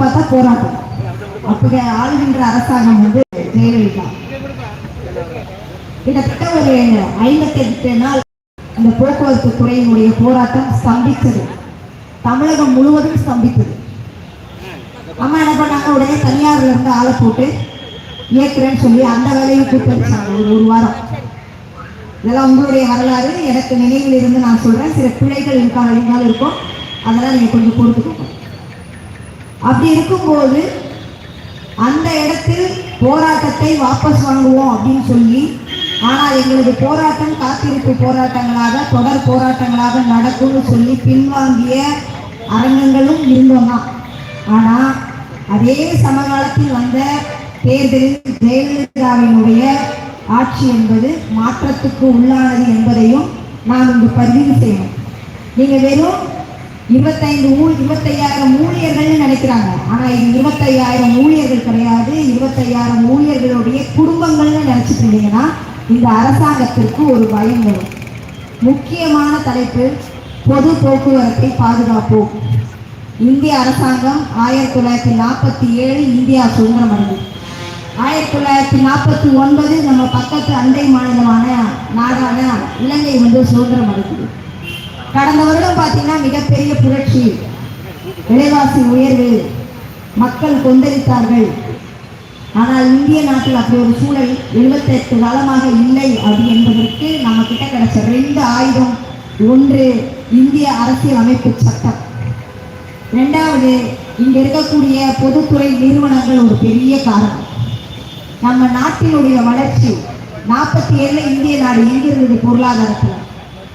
பார்த்தா போராட்டம். அப்படி ஆளுகின்ற அரசாங்கம் வந்து ஜெயலலிதா. கிட்டத்தட்ட ஒரு ஐம்பத்தி எட்டு நாள் இந்த போக்குவரத்து துறையினுடைய போராட்டம் ஸ்தம்பித்தது. தமிழகம் முழுவதும் ஸ்தம்பித்தது. அம்மா என்ன பண்ணாங்க? உடனே தனியார்ல இருந்து ஆளை போட்டு இயக்குறேன்னு சொல்லி அந்த வேலையை கூப்பிடுச்சாங்க ஒரு ஒரு வாரம். இதெல்லாம் உங்களுடைய வரலாறு. எனக்கு நினைவில் இருந்து நான் சொல்றேன். சில பிழைகள் இருக்காங்க இருந்தாலும் இருக்கும். அதெல்லாம் நீங்க கொஞ்சம் பொறுத்துக்கோங்க. அப்படி இருக்கும்போது அந்த இடத்தில் போராட்டத்தை வாபஸ் வாங்குவோம் அப்படின்னு சொல்லி ஆனால் எங்களது போராட்டம் காத்திருப்பு போராட்டங்களாக தொடர் போராட்டங்களாக நடக்கும்னு சொல்லி பின்வாங்கிய அரங்கங்களும் இருந்தோம்? தான் ஆனால் அதே சமகாலத்தில் வந்த தேர்தலில் ஜெயலலிதாவினுடைய ஆட்சி என்பது மாற்றத்துக்கு உள்ளானது என்பதையும் நாம் இங்கு பதிவு செய்யணும் நீங்கள் வெறும் இருபத்தைந்து ஊழ் இருபத்தையாயிரம் ஊழியர்கள்னு நினைக்கிறாங்க. ஆனா இது இருபத்தையாயிரம் ஊழியர்கள் கிடையாது. இருபத்தையாயிரம் ஊழியர்களுடைய குடும்பங்கள்னு நினைச்சிட்டு இருந்தீங்கன்னா இந்த அரசாங்கத்திற்கு ஒரு பயம் வரும். முக்கியமான தலைப்பு பொது போக்குவரத்தை பாதுகாப்போம். இந்திய அரசாங்கம் ஆயிரத்தி தொள்ளாயிரத்தி நாற்பத்தி ஏழு இந்தியா சுதந்திரம் அடைந்தது. ஆயிரத்தி தொள்ளாயிரத்தி நாற்பத்தி ஒன்பது நம்ம பக்கத்து அண்டை மாநிலமான நாடான இலங்கை வந்து சுதந்திரம் அடைந்தது. கடந்த வருடம் பார்த்தீங்கன்னா மிகப்பெரிய புரட்சி. விலைவாசி உயர்வு. மக்கள் கொந்தளித்தார்கள். ஆனால் இந்திய நாட்டில் அப்படி ஒரு சூழல் எழுபத்தெட்டு காலமாக இல்லை அப்படி என்பதற்கு நம்ம கிட்ட கிடைச்ச ரெண்டு ஆயுதம். ஒன்று இந்திய அரசியல் அமைப்பு சட்டம். ரெண்டாவது இங்க இருக்கக்கூடிய பொதுத்துறை நிறுவனங்கள் ஒரு பெரிய காரணம். நம்ம நாட்டினுடைய வளர்ச்சி. நாற்பத்தி ஏழுல இந்திய நாடு எங்கிருந்தது? பொருளாதாரத்தில்.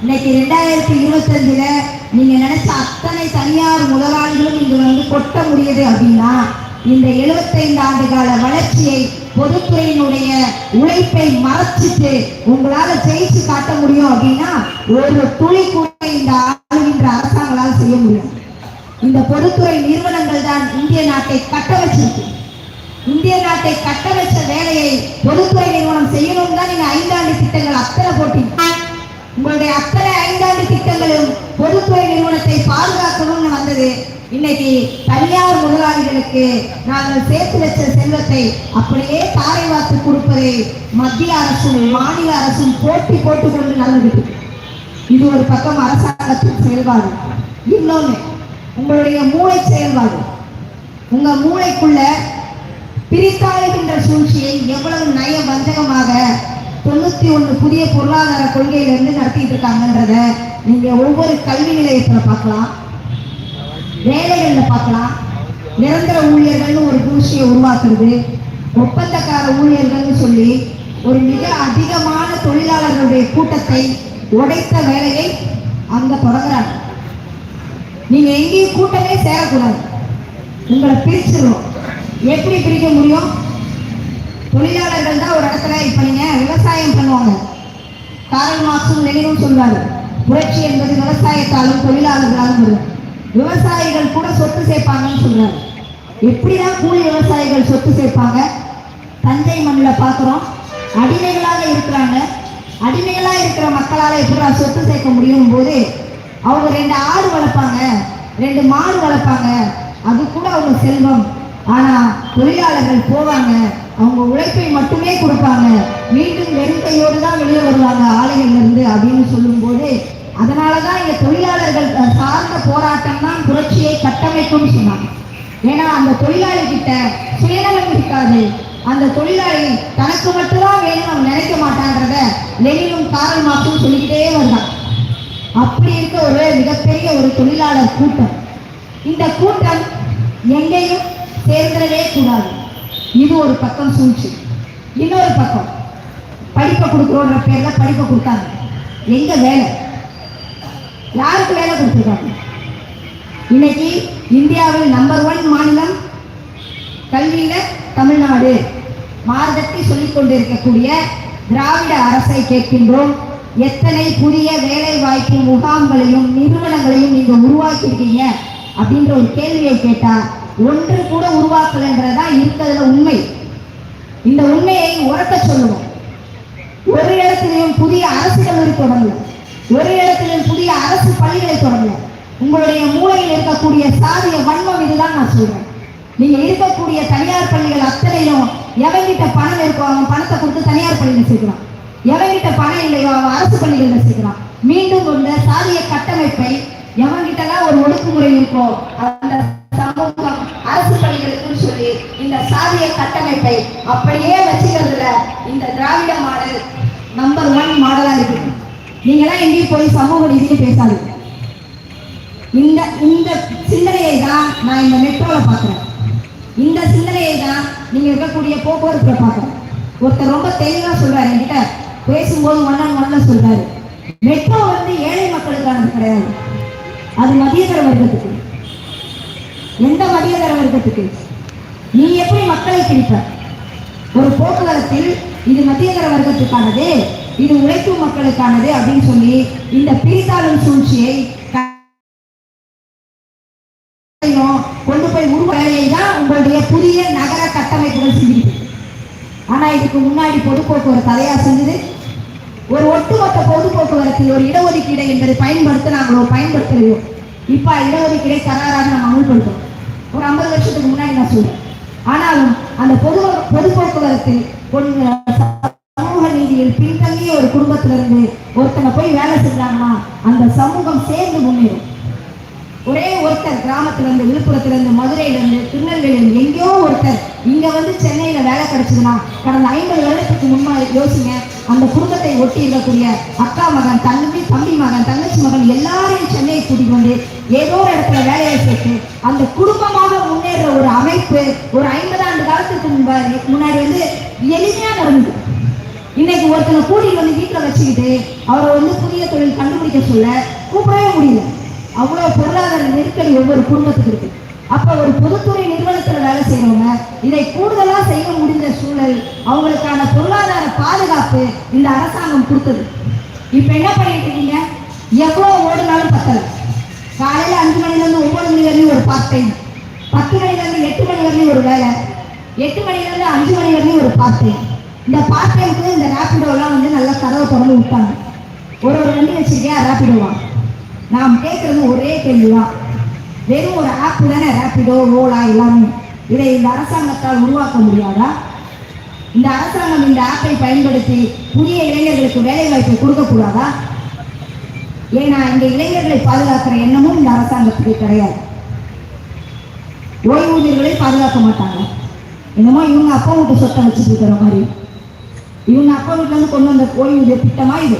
இன்னைக்கு ரெண்டாயிரத்தி இருபத்தஞ்சுல நீங்க நினைச்ச அத்தனை தனியார் முதலாளிகளும் இங்க வந்து கொட்ட முடியுது அப்படின்னா இந்த 75 ஆண்டு கால வளர்ச்சியை பொதுத்துறையினுடைய உழைப்பை மறைச்சிட்டு உங்களால ஜெயிச்சு காட்ட முடியும் அப்படின்னா ஒரு துளி கூட இந்த ஆளுகின்ற அரசாங்களால் செய்ய முடியும் இந்த பொதுத்துறை நிறுவனங்கள் தான் இந்திய நாட்டை கட்ட வச்சிருக்கு. இந்திய நாட்டை கட்ட வச்ச வேலையை பொதுத்துறை நிறுவனம் செய்யணும்னு தான் நீங்க ஐந்தாண்டு திட்டங்கள் அத்தனை போட்டீங்க உங்களுடைய அத்தனை ஐந்தாண்டு திட்டங்களும் பொதுத்துறை நிறுவனத்தை பாதுகாக்கணும்னு வந்தது. இன்னைக்கு தனியார் முதலாளிகளுக்கு நாங்கள் சேர்த்து வச்ச செல்வத்தை அப்படியே தாரை வாத்து கொடுப்பதை மத்திய அரசும் மாநில அரசும் போட்டி போட்டுக் கொண்டு நடந்துட்டு இது ஒரு பக்கம் அரசாங்கத்தின் செயல்பாடு. இன்னொன்னு உங்களுடைய மூளை செயல்பாடு. உங்க மூளைக்குள்ள பிரித்தாளுகின்ற சூழ்ச்சியை எவ்வளவு நய வஞ்சகமாக தொண்ணூத்தி ஒன்று புதிய பொருளாதார கொள்கையிலிருந்து நடத்திட்டு இருக்காங்கன்றத நீங்க ஒவ்வொரு கல்வி நிலையத்துல பார்க்கலாம். வேலைகள்ல பார்க்கலாம். நிரந்தர ஊழியர்கள்னு ஒரு பூசியை உருவாக்குறது. ஒப்பந்தக்கார ஊழியர்கள்னு சொல்லி ஒரு மிக அதிகமான தொழிலாளர்களுடைய கூட்டத்தை உடைத்த வேலையை அங்க தொடங்குறாங்க. நீங்க எங்கேயும் கூட்டமே சேரக்கூடாது. உங்களை பிரிச்சிடும் எப்படி பிரிக்க முடியும்? தொழிலாளர்கள் தான் ஒரு இடத்துல இப்ப நீங்க விவசாயம் பண்ணுவாங்க. காரல் மார்க்சும் லெனினும் சொல்றாரு. புரட்சி என்பது விவசாயத்தாலும் தொழிலாளர்களாலும் வரும். விவசாயிகள் கூட சொத்து சேர்ப்பாங்கன்னு சொல்றாரு. எப்படிதான் கூலி விவசாயிகள் சொத்து சேர்ப்பாங்க? தஞ்சை மண்ணில் பார்க்குறோம் அடிமைகளாக இருக்கிறாங்க. அடிமைகளாக இருக்கிற மக்களால் எப்படி சொத்து சேர்க்க முடியும் போது அவங்க ரெண்டு ஆடு வளர்ப்பாங்க ரெண்டு மாடு வளர்ப்பாங்க. அது கூட அவங்க செல்வம். ஆனால் தொழிலாளர்கள் போவாங்க. அவங்க உழைப்பை மட்டுமே கொடுப்பாங்க. மீண்டும் வெறுக்கையோடு தான் வெளியே வருவாங்க ஆலைகள்ல இருந்து அப்படின்னு சொல்லும்போது அதனாலதான் இந்த தொழிலாளர்கள் சார்ந்த போராட்டம் தான் புரட்சியை கட்டமைக்கும்னு சொன்னாங்க. ஏன்னா அந்த தொழிலாளி கிட்ட சுயநலம் இருக்காது. அந்த தொழிலாளி தனக்கு மட்டும்தான் வேணும் அவன் நினைக்க மாட்டான்றத லெனினும் காரல் மாற்றும் சொல்லிக்கிட்டே வந்தான் அப்படி இருக்க ஒரு மிகப்பெரிய ஒரு தொழிலாளர் கூட்டம். இந்த கூட்டம் எங்கேயும் சேர்ந்துடவே கூடாது. இது ஒரு பக்கம் சூழ்ச்சி. இன்னொரு பக்கம். படிப்பை கொடுக்குறோன்ற பேர்ல படிப்பை கொடுத்தாங்க. எங்க வேலை? யாருக்கு வேலை கொடுத்துருக்காங்க? இன்னைக்கு இந்தியாவில் நம்பர் ஒன் மாநிலம் கல்வியில தமிழ்நாடு. மார்க்கத்தை சொல்லிக் கொண்டிருக்கக்கூடிய திராவிட அரசை கேட்கின்றோம். எத்தனை புதிய வேலை வாய்ப்பு முகாம்களையும் நிறுவனங்களையும் நீங்க உருவாக்கியிருக்கீங்க? அப்படின்ற ஒரு கேள்வியை கேட்டா ஒன்று கூட உருவாக்கலைன்றதா இருக்கிறதுல உண்மை. இந்த உண்மையை உரக்க சொல்லுவோம். ஒரு இடத்திலையும் புதிய அரசு கல்லூரி தொடங்கல ஒரு இடத்திலும் புதிய அரசு பள்ளிகளை தொடங்கல உங்களுடைய மூளையில் இருக்கக்கூடிய சாதிய வன்மம் இதுதான் நான் சொல்றேன். நீங்க இருக்கக்கூடிய தனியார் பள்ளிகள் அத்தனையும் எவங்கிட்ட பணம் இருக்கோ அவன் பணத்தை கொடுத்து தனியார் பள்ளியில் சேர்க்கிறான். எவங்கிட்ட பணம் இல்லையோ அவன் அரசு பள்ளிகளில் சேர்க்கிறான். மீண்டும் கொண்ட சாதிய கட்டமைப்பை எவங்கிட்டலாம் ஒரு ஒடுக்குமுறை இருக்கோ அந்த சமூகம் அரசு பள்ளிகளுக்குன்னு சொல்லி இந்த சாதிய கட்டமைப்பை அப்படியே வச்சுக்கிறதுல இந்த திராவிட மாடல் நம்பர் ஒன் மாடலா இருக்கு. நீங்களாம் எங்கேயும் போய் சமூக நீதியும் பேசாதீங்க. இந்த இந்த சிந்தனையை தான் நான் இந்த மெட்ரோல பார்க்குறேன். இந்த சிந்தனையை தான் நீங்க இருக்கக்கூடிய போக்குவரத்துல பார்க்குறேன். ஒருத்தர் ரொம்ப தெளிவா சொல்றாரு என்கிட்ட பேசும்போது மன்னன் மன்னன் சொல்றாரு. மெட்ரோ வந்து ஏழை மக்களுக்கானது கிடையாது. அது மதியதர வர்க்கத்துக்கு. எந்த மதியதர வர்க்கத்துக்கு? நீ எப்படி மக்களை பிரிப்ப? ஒரு போக்குவரத்தில் இது மத்தியதர வர்க்கத்துக்கானது இது உழைக்கும் மக்களுக்கானது அப்படின்னு சொல்லி இந்த பிரித்தாளும் சூழ்ச்சியை கொண்டு போய் உருவ தான் உங்களுடைய புதிய நகர கட்டமைப்புகள் செஞ்சிருக்கு ஆனா இதுக்கு முன்னாடி பொது போக்குவரத்து அதையா செஞ்சது. ஒரு ஒட்டுமொத்த பொது போக்குவரத்தில் ஒரு இடஒதுக்கீடு என்பதை பயன்படுத்தினாங்களோ பயன்படுத்தலையோ இப்ப இடஒதுக்கீடை கராராக நாம் அமல்படுத்தோம் ஒரு ஐம்பது வருஷத்துக்கு முன்னாடி நான் சொல்றேன். ஆனாலும் அந்த பொது பொது போக்குவரத்தில் சமூக நீதியில் பின்தங்கிய ஒரு குடும்பத்திலிருந்து ஒருத்தங்க போய் வேலை செஞ்சாங்கன்னா அந்த சமூகம் சேர்ந்து முன்னேறும். ஒரே ஒருத்தர் கிராமத்துல இருந்து விழுப்புரத்துல இருந்து மதுரையில இருந்து திருநெல்வேலியில இருந்து எங்கேயோ ஒருத்தர் இங்க வந்து சென்னையில வேலை கிடைச்சதுன்னா கடந்த ஐம்பது வருடத்துக்கு முன்னாடி யோசிங்க அந்த குடும்பத்தை ஒட்டி இருக்கக்கூடிய அக்கா மகன் தம்பி தம்பி மகன் தங்கச்சி மகன் எல்லாரும் சென்னையை கூட்டிக்கொண்டு ஏதோ ஒரு இடத்துல வேலையை சேர்த்து அந்த குடும்பமாக முன்னேற ஒரு அமைப்பு ஒரு ஐம்பது ஆண்டு காலத்துக்கு முன்பா- முன்னாடி வந்து எளிமையா நடந்தது. இன்னைக்கு ஒருத்தனை கூட்டிட்டு வந்து வீட்டுல வச்சுக்கிட்டு அவரை வந்து புதிய தொழில் கண்டுபிடிக்க சொல்ல கூப்பிடவே முடியல. அவ்வளவு பொருளாதார நெருக்கடி ஒவ்வொரு குடும்பத்துக்கு இருக்கு. அப்ப ஒரு பொதுத்துறை நிறுவனத்துல வேலை செய்யறவங்க இதை கூடுதலா செய்ய முடிந்த சூழல் அவங்களுக்கான பொருளாதார பாதுகாப்பு இந்த அரசாங்கம் கொடுத்தது. இப்ப என்ன பண்ணிட்டு இருக்கீங்க? எவ்வளோ ஓடுனாலும் பத்தலை. காலையில் அஞ்சு மணிலேருந்து ஒம்பது மணி வரையும் ஒரு பார்ட் டைம் பத்து மணிலேருந்து எட்டு மணி வரையும் ஒரு வேலை. எட்டு மணிலேருந்து அஞ்சு மணி வரையும் ஒரு பார்ட் டைம் இந்த பார்ட் டைமுக்கு இந்த ரேப்பிடோலாம் வந்து நல்லா கதவை திறந்து விட்டாங்க. ஒரு ஒரு வண்டி வச்சிருக்கியா ரேப்பிடோவா நாம் கேட்குறது ஒரே கேள்விதான். வெறும் ஒரு ஆப் தானே ரேப்பிடோ ஓலா எல்லாமே. இதை இந்த அரசாங்கத்தால் உருவாக்க முடியாதா? இந்த அரசாங்கம் இந்த ஆப்பை பயன்படுத்தி புதிய இளைஞர்களுக்கு வேலைவாய்ப்பை கொடுக்கக்கூடாதா? ஏன்னா இந்த இளைஞர்களை பாதுகாக்கிற எண்ணமும் இந்த அரசாங்கத்துக்கு கிடையாது. ஓய்வூதியர்களை பாதுகாக்க மாட்டாங்க. என்னமோ இவங்க அப்பா வீட்டு சொத்தை வச்சுட்டு இருக்கிற மாதிரி. இவங்க அப்பா வீட்டுல இருந்து கொண்டு வந்த ஓய்வூதிய திட்டமா இது?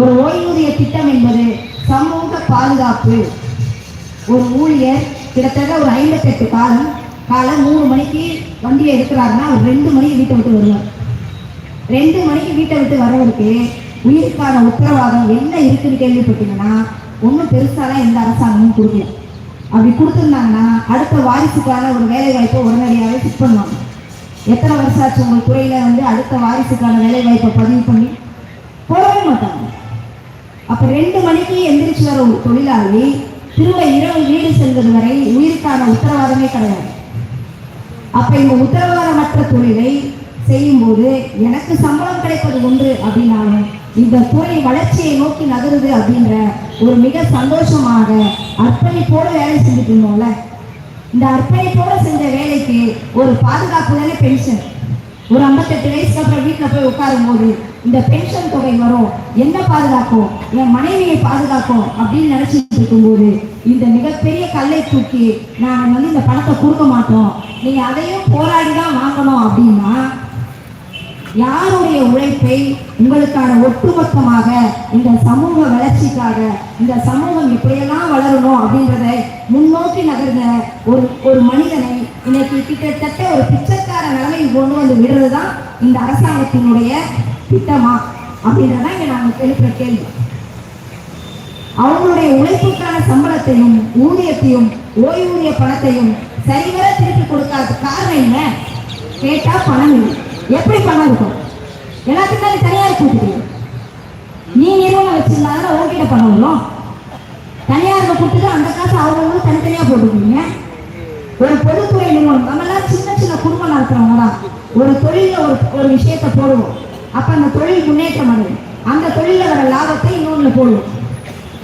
ஒரு ஓய்வூதிய திட்டம் என்பது சமூக பாதுகாப்பு. ஒரு ஊழியர் கிட்டத்தட்ட ஒரு ஐம்பத்தெட்டு காலம் காலம் மூணு மணிக்கு வண்டியை எடுக்கிறாருன்னா அவர் ரெண்டு மணிக்கு வீட்டை விட்டு வருவார். ரெண்டு மணிக்கு வீட்டை விட்டு வர்றவருக்கு உயிருக்கான உத்தரவாதம் என்ன இருக்குன்னு கேள்விப்பட்டீங்கன்னா ஒன்றும் பெருசாலாம் எந்த அரசாங்கமும் கொடுக்கல. அப்படி கொடுத்துருந்தாங்கன்னா அடுத்த வாரிசுக்கான ஒரு வேலை வாய்ப்பை உடனடியாகவே ஃபிட் பண்ணுவாங்க. எத்தனை வருஷம் ஆச்சு உங்கள் துறையில் வந்து அடுத்த வாரிசுக்கான வேலை வாய்ப்பை பதிவு பண்ணி? போடவே மாட்டாங்க. அப்போ ரெண்டு மணிக்கு எந்திரிச்சு வர தொழிலாளி திரும்ப இரவு வீடு செல்வது வரை உயிருக்கான உத்தரவாதமே கிடையாது. அப்போ இந்த உத்தரவாதமற்ற தொழிலை செய்யும்போது எனக்கு சம்பளம் கிடைப்பது ஒன்று அப்படின்னாலும் இந்த துறை வளர்ச்சியை நோக்கி நகருது அப்படின்ற ஒரு மிக சந்தோஷமாக அர்ப்பணிப்போடு வேலை செஞ்சுட்டு இருந்தோம்ல. இந்த அர்ப்பணிப்போட செஞ்ச வேலைக்கு ஒரு பாதுகாப்பு தானே பென்ஷன் ஒரு ஐம்பத்தெட்டு வயசுக்கு அப்புறம் வீட்டில் போய் உட்காரும் போது இந்த பென்ஷன் தொகை வரும். என்ன பாதுகாக்கும்? என் மனைவியை பாதுகாக்கும் அப்படின்னு நினைச்சிட்டு இருக்கும்போது இந்த மிகப்பெரிய கல்லை தூக்கி நாங்கள் வந்து இந்த பணத்தை கொடுக்க மாட்டோம். நீங்கள் அதையும் போராடி தான் வாங்கணும் அப்படின்னா யாருடைய உழைப்பை உங்களுக்கான ஒட்டுமொத்தமாக இந்த சமூக வளர்ச்சிக்காக இந்த சமூகம் இப்படியெல்லாம் வளரணும் அப்படின்றத முன்னோக்கி நகர்ந்த ஒரு ஒரு மனிதனை இன்னைக்கு கிட்டத்தட்ட ஒரு பிச்சைக்கார நிலைமைக்கு கொண்டு வந்து விடுறது தான் இந்த அரசாங்கத்தினுடைய திட்டமா அப்படின்றதான் இங்க நாங்கள் எழுப்புற கேள்வி. அவங்களுடைய உழைப்புக்கான சம்பளத்தையும் ஊதியத்தையும் ஓய்வூதிய பணத்தையும் சரிவர திருப்பி கொடுக்காத காரணம் என்ன? கேட்டா பணம் இல்லை. எப்படி பணம் இருக்கும்? எல்லாத்துக்கும் அது தனியார் கூட்டுது நீ நிறுவனம் வச்சிருந்தாங்கன்னா உங்ககிட்ட பணம் வரும் தனியாருக்கு கொடுத்துட்டு அந்த காசு அவங்களும் தனித்தனியா போட்டுக்கீங்க ஒரு பொதுத்துறை நிறுவனம் நம்ம எல்லாம் சின்ன சின்ன குடும்பம் நடத்துறவங்க தான் ஒரு தொழில ஒரு ஒரு விஷயத்தை போடுவோம். அப்ப அந்த தொழில் முன்னேற்றம் அடையும். அந்த தொழில வர லாபத்தை இன்னொன்று போடுவோம்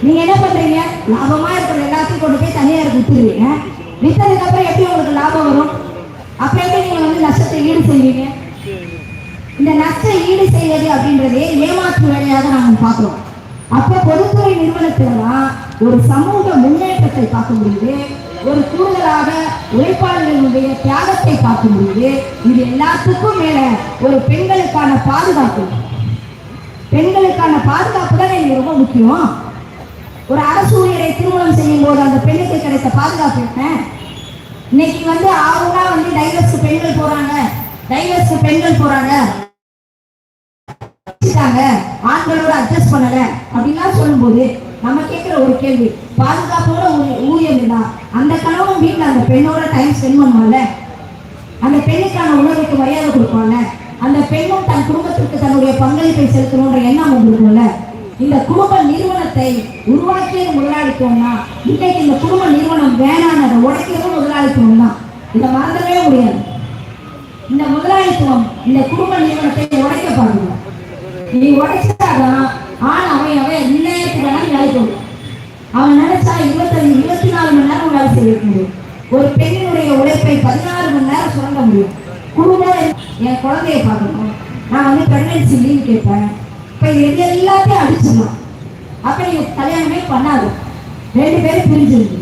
நீங்க என்ன பண்றீங்க? லாபமா இருக்கிற எல்லாத்தையும் கொண்டு போய் தனியாருக்கு வித்துருவீங்க வித்ததுக்கு அப்புறம் எப்படி உங்களுக்கு லாபம் வரும்? அப்புறம் எப்படி நீங்க வந்து நஷ்டத்தை ஈடு செய்வீங்க? இந்த நஷ்ட ஈடு செய்வது அப்படின்றதே ஏமாற்று வேலையாக நாம் பார்க்கிறோம். அப்ப பொதுத்துறை நிறுவனத்திலாம் ஒரு சமூக முன்னேற்றத்தை பார்க்க முடியுது ஒரு கூடுதலாக உழைப்பாளர்களுடைய தியாகத்தை பார்க்க முடியுது இது எல்லாத்துக்கும் மேல ஒரு பெண்களுக்கான பாதுகாப்பு. பெண்களுக்கான பாதுகாப்பு தான் எனக்கு ரொம்ப முக்கியம். ஒரு அரசு ஊழியரை திருமணம் செய்யும் போது அந்த பெண்ணுக்கு கிடைத்த பாதுகாப்பு என்ன? இன்னைக்கு வந்து ஆறுனா வந்து டைவர்ஸ் பெண்கள் போறாங்க. டைவர்ஸ் பெண்கள் போறாங்க. ஆண்களோட பண்ணல அப்படின்லாம் சொல்லும்போது நம்ம கேட்குற ஒரு கேள்வி பாதுகாப்போட ஊ- ஊதியம் இருந்தா அந்த கணவன் வீட்டில் அந்த பெண்ணோட டைம் ஸ்பெண்ட் பண்ணுவாங்க. அந்த பெண்ணுக்கான உணவுக்கு மரியாதை கொடுப்பாங்க. அந்த பெண்ணும் தன் குடும்பத்திற்கு தன்னுடைய பங்களிப்பை செலுத்தணுன்ற எண்ணம் வந்துருக்கும்ல. இந்த குடும்ப நிறுவனத்தை உருவாக்கியது முதலாளித்துவம்னா இன்னைக்கு இந்த குடும்ப நிறுவனம் வேணான்னு அதை உடைக்கிறதும் முதலாளித்துவம் தான். இதை மறந்துடவே முடியாது. இந்த முதலாளித்துவம் இந்த குடும்ப நிறுவனத்தை உடைக்க பாருங்க. நீ உடைச்சாதான் ஆனால் அவன் அவன் இந்நேரத்துக்கு வேணாலும் வேலைக்கு வருவான். அவன் நினைச்சா இருபத்தஞ்சு இருபத்தி நாலு மணி நேரம் வேலை செய்ய முடியும். ஒரு பெண்ணினுடைய உழைப்பை பதினாறு மணி நேரம் சுரண்ட முடியும். குடும்பம் என் குழந்தைய பார்க்கணும். நான் வந்து பிரெக்னன்சி லீவ் கேட்பேன். இப்போ இது எல்லாத்தையும் அடிச்சிடலாம். அப்ப நீங்க கல்யாணமே பண்ணாது. ரெண்டு பேரும் பிரிஞ்சிருக்கு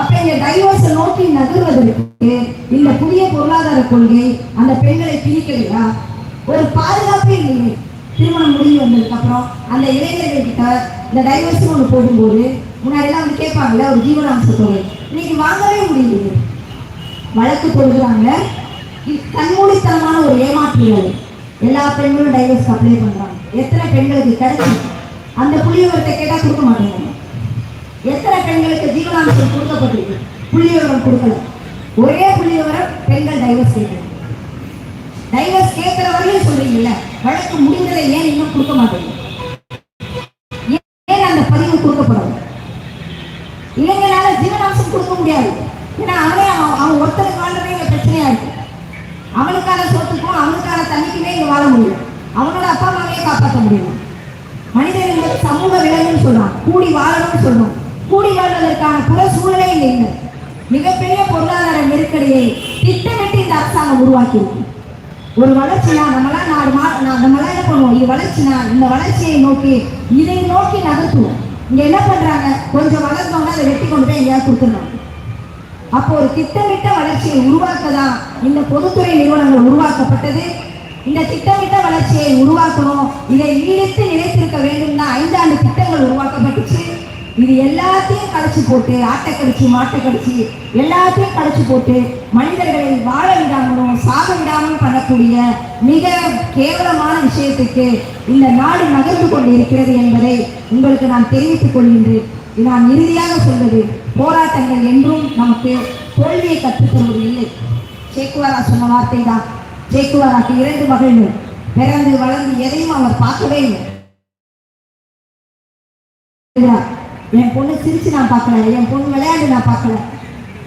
அப்ப இந்த டைவர்ஸை நோக்கி நகர்வதற்கு இந்த புதிய பொருளாதார கொள்கை அந்த பெண்களை பிரிக்கலையா ஒரு பாதுகாப்பே இல்லை. திருமணம் முடிஞ்சு வந்ததுக்கு அப்புறம் அந்த இளைஞர்கள் கிட்ட இந்த டைவர்ஸ் ஒன்று போகும்போது முன்னாடி எல்லாம் வந்து கேட்பாங்கல்ல ஒரு ஜீவனாம்ச தொகை இன்னைக்கு வாங்கவே முடியுது வழக்கு போடுகிறாங்க கண்மூடித்தனமான ஒரு ஏமாற்று எல்லா பெண்களும் டைவர்ஸ் அப்ளை பண்றாங்க. எத்தனை பெண்களுக்கு கிடைச்சி அந்த புள்ளியவரத்தை கேட்டால் கொடுக்க மாட்டேங்கிறாங்க எத்தனை பெண்களுக்கு ஜீவனாம்சம் கொடுக்கப்பட்டிருக்கு? புள்ளிவிவரம் கொடுக்கல. ஒரே புள்ளிவிவரம் பெண்கள் டைவர்ஸ் கேட்கணும் டைவர்ஸ் கேட்குற வரையும் சொல்றீங்கல்ல? வழக்கு முடிந்ததை ஏன் இன்னும் கொடுக்க மாட்டேங்குது ஏன் அந்த பதிவு கொடுக்கப்படும்? இளைஞனால ஜீவனாம்சம் கொடுக்க முடியாது. ஏன்னா அவனே அவன் அவன் ஒருத்தருக்கு வாழ்றதே இங்க பிரச்சனையா இருக்கு. அவனுக்கான சொத்துக்கும் அவனுக்கான தண்ணிக்குமே இங்க வாழ முடியும். அவனோட அப்பா அம்மாவையே காப்பாற்ற முடியும். மனிதன் என்பது சமூக விலங்குன்னு சொல்றான் கூடி வாழணும்னு சொல்றோம். கூடி வாழ்வதற்கான புற சூழலே இல்லை மிகப்பெரிய பொருளாதார நெருக்கடியை திட்டமிட்டு இந்த அரசாங்கம் உருவாக்கியிருக்கு. ஒரு வளர்ச்சினா நம்மளாம் நாலு மா நான் நம்மளாம் என்ன பண்ணுவோம்? இது வளர்ச்சினா இந்த வளர்ச்சியை நோக்கி இதை நோக்கி நகர்த்துவோம். இங்க என்ன பண்றாங்க? கொஞ்சம் வளர்ந்தவங்க அதை வெட்டி கொண்டு போய் எங்கேயாவது கொடுத்துடணும். அப்போ ஒரு திட்டமிட்ட வளர்ச்சியை உருவாக்க தான் இந்த பொதுத்துறை நிறுவனங்கள் உருவாக்கப்பட்டது. இந்த திட்டமிட்ட வளர்ச்சியை உருவாக்கணும். இதை நீடித்து நிலைத்திருக்க வேண்டும் தான் ஐந்தாண்டு திட்டங்கள் உருவாக்கப்பட்டுச்சு. இது எல்லாத்தையும் கழிச்சு போட்டு ஆட்டை கடிச்சு மாட்டை கடிச்சு எல்லாத்தையும் கழிச்சு போட்டு மனிதர்களை வாழ விடாமலும் சாக விடாமலும் பண்ணக்கூடிய மிக கேவலமான விஷயத்துக்கு இந்த நாடு நகர்ந்து கொண்டு இருக்கிறது என்பதை உங்களுக்கு நான் தெரிவித்துக் கொள்கின்றேன். நான் இறுதியாக சொல்வது போராட்டங்கள் என்றும் நமக்கு தோல்வியை கற்றுத் இல்லை. சேக்குவாரா சொன்ன வார்த்தை தான் சேக்குவாராக்கு இரண்டு மகள்கள். பிறந்து வளர்ந்து எதையும் அவர் பார்க்கவே இல்லை. என் பொண்ணு சிரிச்சு நான் பார்க்கல என் பொண்ணு விளையாண்டு நான் பார்க்கல.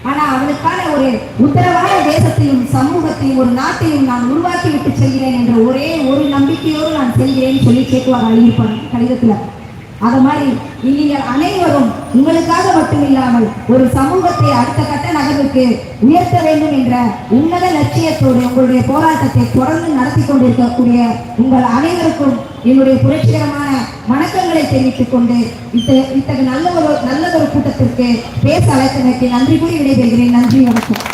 ஆனா அவளுக்கான ஒரு உத்தரவான தேசத்தையும் சமூகத்தையும் ஒரு நாட்டையும் நான் உருவாக்கி விட்டு செல்கிறேன் என்ற ஒரே ஒரு நம்பிக்கையோடு நான் செல்கிறேன்னு சொல்லி கேட்குவாங்க எழுதியிருப்பாங்க கடிதத்துல. அது மாதிரி நீங்கள் அனைவரும் உங்களுக்காக மட்டுமில்லாமல் ஒரு சமூகத்தை அடுத்த கட்ட நகர்வுக்கு உயர்த்த வேண்டும் என்ற உன்னத லட்சியத்தோடு உங்களுடைய போராட்டத்தை தொடர்ந்து நடத்தி கொண்டிருக்கக்கூடிய உங்கள் அனைவருக்கும் என்னுடைய புரட்சிகரமான வணக்கங்களை தெரிவித்துக் கொண்டு இத்த இத்தகைய நல்ல ஒரு நல்லதொரு கூட்டத்திற்கு பேச அழைத்ததற்கு நன்றி கூறி விடைபெறுகிறேன். நன்றி வணக்கம்.